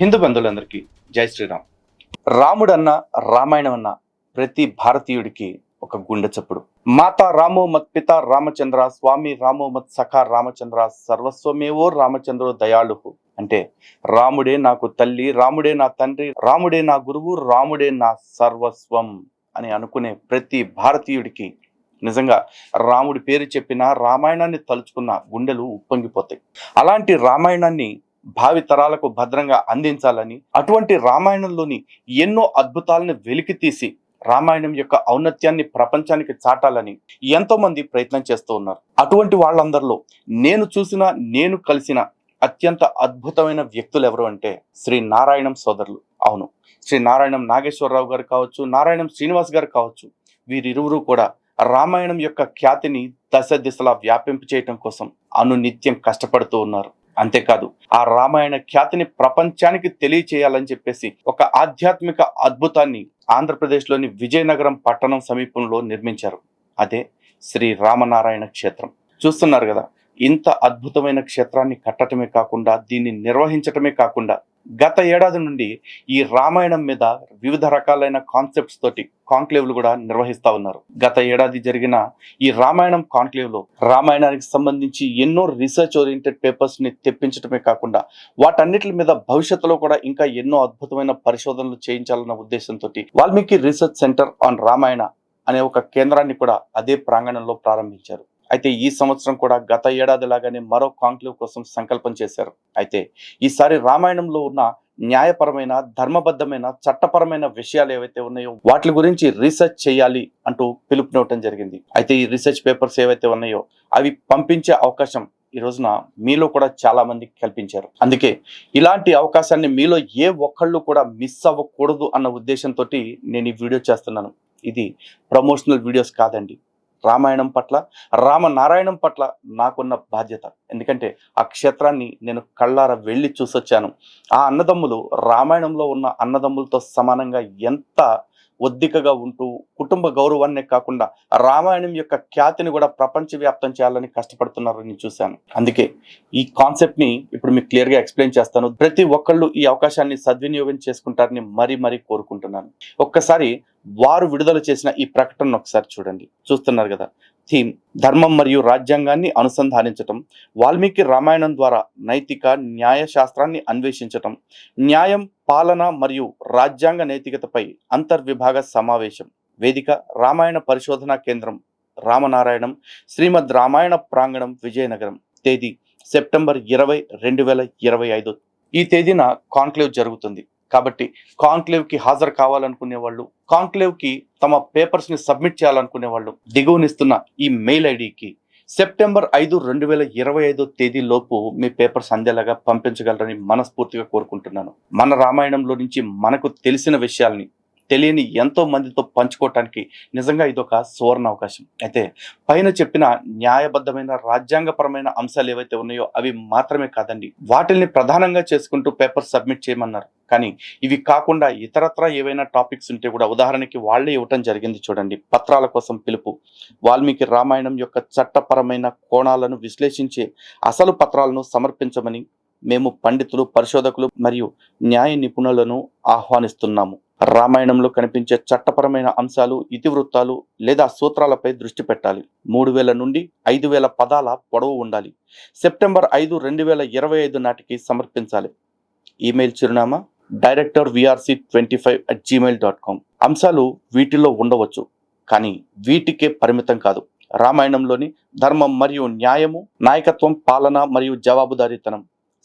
హిందూ బంధువులందరికీ జై శ్రీరామ్. రాముడన్న రామాయణం అన్న ప్రతి భారతీయుడికి ఒక గుండె చప్పుడు. మాతా రామో మత్ పిత రామచంద్ర స్వామి రామో మత్ సఖా రామచంద్ర సర్వస్వమేవో రామచంద్రో దయాళు అంటే రాముడే నాకు తల్లి రాముడే నా తండ్రి రాముడే నా గురువు రాముడే నా సర్వస్వం అని అనుకునే ప్రతి భారతీయుడికి నిజంగా రాముడి పేరు చెప్పిన రామాయణాన్ని తలుచుకున్న గుండెలు ఉప్పొంగిపోతాయి. అలాంటి రామాయణాన్ని భావి తరాలకు భద్రంగా అందించాలని అటువంటి రామాయణంలోని ఎన్నో అద్భుతాలను వెలికి తీసి రామాయణం యొక్క ఔన్నత్యాన్ని ప్రపంచానికి చాటాలని ఎంతో మంది ప్రయత్నం చేస్తూ ఉన్నారు. అటువంటి వాళ్ళందరిలో నేను చూసిన నేను కలిసిన అత్యంత అద్భుతమైన వ్యక్తులు ఎవరు అంటే శ్రీ నారాయణం సోదరులు. అవును శ్రీ నారాయణం నాగేశ్వరరావు గారు కావచ్చు నారాయణం శ్రీనివాస్ గారు కావచ్చు వీరిరువురు కూడా రామాయణం యొక్క ఖ్యాతిని దశ దిశలా వ్యాపింపు చేయటం కోసం అనునిత్యం కష్టపడుతూ ఉన్నారు. అంతేకాదు ఆ రామాయణ ఖ్యాతిని ప్రపంచానికి తెలియచేయాలని చెప్పేసి ఒక ఆధ్యాత్మిక అద్భుతాన్ని ఆంధ్రప్రదేశ్లోని విజయనగరం పట్టణం సమీపంలో నిర్మించారు. అదే శ్రీ రామనారాయణ క్షేత్రం. చూస్తున్నారు కదా ఇంత అద్భుతమైన క్షేత్రాన్ని కట్టడమే కాకుండా దీన్ని నిర్వహించటమే కాకుండా గత ఏడాది నుండి ఈ రామాయణం మీద వివిధ రకాలైన కాన్సెప్ట్స్ తోటి కాంక్లేవ్లు కూడా నిర్వహిస్తా ఉన్నారు. గత ఏడాది జరిగిన ఈ రామాయణం కాన్క్లేవ్లో రామాయణానికి సంబంధించి ఎన్నో రీసెర్చ్ ఓరియంటెడ్ పేపర్స్ని తెప్పించడమే కాకుండా వాటన్నిటి మీద భవిష్యత్తులో కూడా ఇంకా ఎన్నో అద్భుతమైన పరిశోధనలు చేయించాలన్న ఉద్దేశంతో Valmiki research centre on Ramayana అనే ఒక కేంద్రాన్ని కూడా అదే ప్రాంగణంలో ప్రారంభించారు. అయితే ఈ సంవత్సరం కూడా గత ఏడాది లాగానే మరో కాంక్లేవ్ కోసం సంకల్పం చేశారు. అయితే ఈసారి రామాయణంలో ఉన్న న్యాయపరమైన ధర్మబద్ధమైన చట్టపరమైన విషయాలు ఏవైతే ఉన్నాయో వాటి గురించి రీసెర్చ్ చేయాలి అంటూ పిలుపునివ్వటం జరిగింది. అయితే ఈ రీసెర్చ్ పేపర్స్ ఏవైతే ఉన్నాయో అవి పంపించే అవకాశం ఈ రోజున మీలో కూడా చాలా మంది కల్పించారు. అందుకే ఇలాంటి అవకాశాన్ని మీలో ఏ ఒక్కళ్ళు కూడా మిస్ అవ్వకూడదు అన్న ఉద్దేశంతో నేను ఈ వీడియో చేస్తున్నాను. ఇది ప్రమోషనల్ వీడియోస్ కాదండి. రామాయణం పట్ల రామనారాయణం పట్ల నాకున్న బాధ్యత. ఎందుకంటే ఆ క్షేత్రాన్ని నేను కళ్ళార వెళ్ళి చూసొచ్చాను. ఆ అన్నదమ్ములు రామాయణంలో ఉన్న అన్నదమ్ములతో సమానంగా ఎంత ఒద్దికగా ఉంటూ కుటుంబ గౌరవాన్నే కాకుండా రామాయణం యొక్క ఖ్యాతిని కూడా ప్రపంచవ్యాప్తం చేయాలని కష్టపడుతున్నారని చూశాను. అందుకే ఈ కాన్సెప్ట్ని ఇప్పుడు మీకు క్లియర్గా ఎక్స్ప్లెయిన్ చేస్తాను. ప్రతి ఒక్కళ్ళు ఈ అవకాశాన్ని సద్వినియోగం చేసుకుంటారని మరీ మరీ కోరుకుంటున్నాను. ఒక్కసారి వారు విడుదల చేసిన ఈ ప్రకటనను ఒకసారి చూడండి. చూస్తున్నారు కదా థీమ్ ధర్మం మరియు రాజ్యాంగాన్ని అనుసంధానించటం వాల్మీకి రామాయణం ద్వారా నైతిక న్యాయ శాస్త్రాన్ని అన్వేషించటం న్యాయం పాలన మరియు రాజ్యాంగ నైతికతపై అంతర్విభాగ సమావేశం. వేదిక రామాయణ పరిశోధనా కేంద్రం రామనారాయణం శ్రీమద్ రామాయణ ప్రాంగణం విజయనగరం. తేదీ సెప్టెంబర్ ఇరవై రెండు వేల ఇరవై ఐదు. ఈ తేదీన కాన్క్లేవ్ జరుగుతుంది. కాబట్టి కాన్క్లేవ్కి హాజరు కావాలనుకునే వాళ్ళు కాన్క్లేవ్కి తమ పేపర్స్ని సబ్మిట్ చేయాలనుకునే వాళ్ళు దిగువనిస్తున్న ఈ మెయిల్ ఐడికి సెప్టెంబర్ ఐదు రెండు వేల ఇరవై ఐదో తేదీలోపు మీ పేపర్స్ అందేలాగా పంపించగలరని మనస్ఫూర్తిగా కోరుకుంటున్నాను. మన రామాయణంలో నుంచి మనకు తెలిసిన విషయాల్ని తెలియని ఎంతో మందితో పంచుకోవటానికి నిజంగా ఇదొక సువర్ణ అవకాశం. అయితే పైన చెప్పిన న్యాయబద్ధమైన రాజ్యాంగపరమైన అంశాలు ఏవైతే ఉన్నాయో అవి మాత్రమే కాదండి. వాటిని ప్రధానంగా చేసుకుంటూ పేపర్ సబ్మిట్ చేయమన్నారు. కానీ ఇవి కాకుండా ఇతరత్ర ఏవైనా టాపిక్స్ ఉంటే కూడా ఉదాహరణకి వాళ్ళే ఇవ్వటం జరిగింది చూడండి. పత్రాల కోసం పిలుపు. వాల్మీకి రామాయణం యొక్క చట్టపరమైన కోణాలను విశ్లేషించే అసలు పత్రాలను సమర్పించమని మేము పండితులు పరిశోధకులు మరియు న్యాయ నిపుణులను ఆహ్వానిస్తున్నాము. రామాయణంలో కనిపించే చట్టపరమైన అంశాలు ఇతివృత్తాలు లేదా సూత్రాలపై దృష్టి పెట్టాలి. మూడు వేల నుండి ఐదు వేల పదాల పొడవు ఉండాలి. సెప్టెంబర్ ఐదు రెండు వేల ఇరవై ఐదు నాటికి సమర్పించాలి. ఈమెయిల్ చిరునామా director VRC twenty five at Gmail dot com. అంశాలు వీటిలో ఉండవచ్చు కానీ వీటికే పరిమితం కాదు. రామాయణంలోని ధర్మం మరియు న్యాయము నాయకత్వం పాలన మరియు జవాబుదారీతనం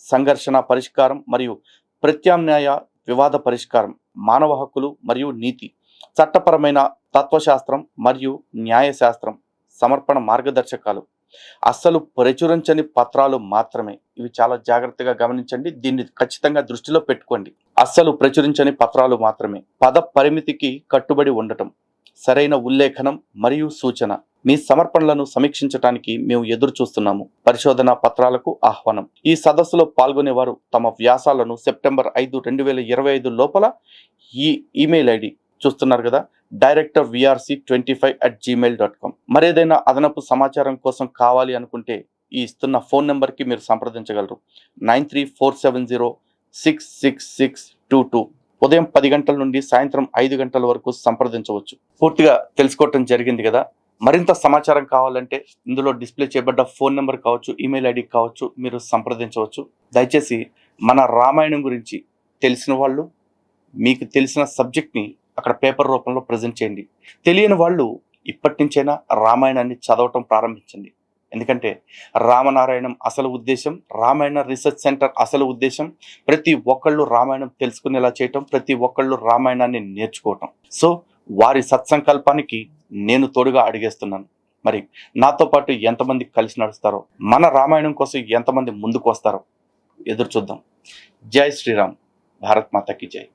సంఘర్షణ పరిష్కారం మరియు ప్రత్యామ్నాయ వివాద పరిష్కారం మానవ హక్కులు మరియు నీతి చట్టపరమైన తత్వశాస్త్రం మరియు న్యాయశాస్త్రం సమర్పణ మార్గదర్శకాలు. అస్సలు ప్రచురించని పత్రాలు మాత్రమే. ఇవి చాలా జాగ్రత్తగా గమనించండి. దీన్ని ఖచ్చితంగా దృష్టిలో పెట్టుకోండి. అస్సలు ప్రచురించని పత్రాలు మాత్రమే. పద పరిమితికి కట్టుబడి ఉండటం. సరైన ఉల్లేఖనం మరియు సూచన. మీ సమర్పణలను సమీక్షించడానికి మేము ఎదురు చూస్తున్నాము పరిశోధన పత్రాలకు ఆహ్వానం. ఈ సదస్సులో పాల్గొనేవారు తమ వ్యాసాలను సెప్టెంబర్ ఐదు రెండు వేల ఇరవై ఐదు లోపల ఈ ఈమెయిల్ ఐడి. చూస్తున్నారు కదా? Director VRC twenty five at Gmail dot com. మరేదైనా అదనపు సమాచారం కోసం కావాలి అనుకుంటే ఈ ఇస్తున్న ఫోన్ నెంబర్కి మీరు సంప్రదించగలరు. Nine three four seven zero six six six two two. ఉదయం పది గంటల నుండి సాయంత్రం ఐదు గంటల వరకు సంప్రదించవచ్చు. పూర్తిగా తెలుసుకోవటం జరిగింది కదా? మరింత సమాచారం కావాలంటే ఇందులో డిస్ప్లే చేయబడ్డ ఫోన్ నెంబర్ కావచ్చు ఈమెయిల్ ఐడి కావచ్చు మీరు సంప్రదించవచ్చు. దయచేసి మన రామాయణం గురించి తెలిసిన వాళ్ళు మీకు తెలిసిన సబ్జెక్ట్ని అక్కడ పేపర్ రూపంలో ప్రజెంట్ చేయండి. తెలియని వాళ్ళు ఇప్పటి నుంచైనా రామాయణాన్ని చదవటం ప్రారంభించండి. ఎందుకంటే రామనారాయణం అసలు ఉద్దేశం రామాయణ రీసెర్చ్ సెంటర్ అసలు ఉద్దేశం ప్రతి ఒక్కళ్ళు రామాయణం తెలుసుకునేలా చేయటం ప్రతి ఒక్కళ్ళు రామాయణాన్ని నేర్చుకోవటం. సో వారి సత్సంకల్పానికి నేను తోడుగా అడిగేస్తున్నాను. మరి నాతో పాటు ఎంతమంది కలిసి నడుస్తారో మన రామాయణం కోసం ఎంతమంది ముందుకు వస్తారో ఎదురు చూద్దాం. జై శ్రీరామ్. భారత్ మాతకి జై.